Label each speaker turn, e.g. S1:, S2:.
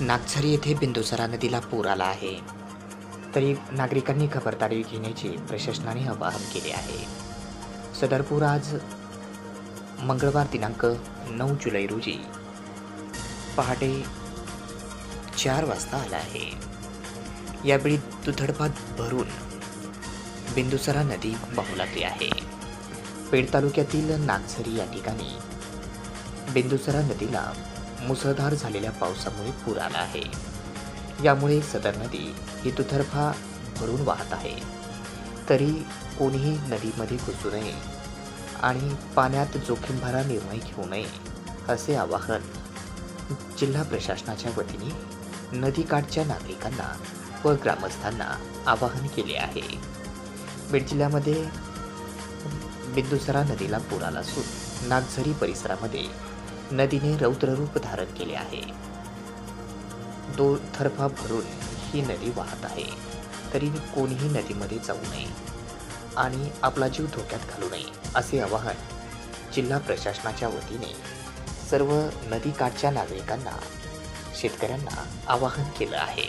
S1: नागझरी येथे बिंदुसरा नदीला पूर आला आहे. तरी नागरिकांनी खबरदारी घेण्याचे प्रशासनाने आवाहन केले आहे. सदर पूर आज मंगळवार दिनांक नऊ जुलै रोजी पहाटे चार वाजता आला आहे. यावेळी दुधडपात भरून बिंदुसरा नदी वाहू लागली आहे. पेड तालुक्यातील नागझरी या ठिकाणी बिंदुसरा नदीला मुसळधार झालेल्या पावसामुळे पूर आला आहे. यामुळे सदर नदी ही दुतर्फा भरून वाहत आहे. तरी कोणीही नदीमध्ये घुसू नये आणि पाण्यात जोखीमभरा निर्णय घेऊ नये असे आवाहन जिल्हा प्रशासनाच्या वतीने नदीकाठच्या नागरिकांना व ग्रामस्थांना आवाहन केले आहे. बीड जिल्ह्यामध्ये बिंदुसरा नदीला पूर आला असून नागझरी परिसरामध्ये नदीने रौद्ररूप धारण केले आहे. दो थरफा भरून ही नदी वाहत आहे. तरी कोणीही नदीमध्ये जाऊ नये आणि आपला जीव धोक्यात घालू नये असे आवाहन जिल्हा प्रशासनाच्या वतीने सर्व नदीकाठच्या नागरिकांना शेतकऱ्यांना आवाहन केलं आहे.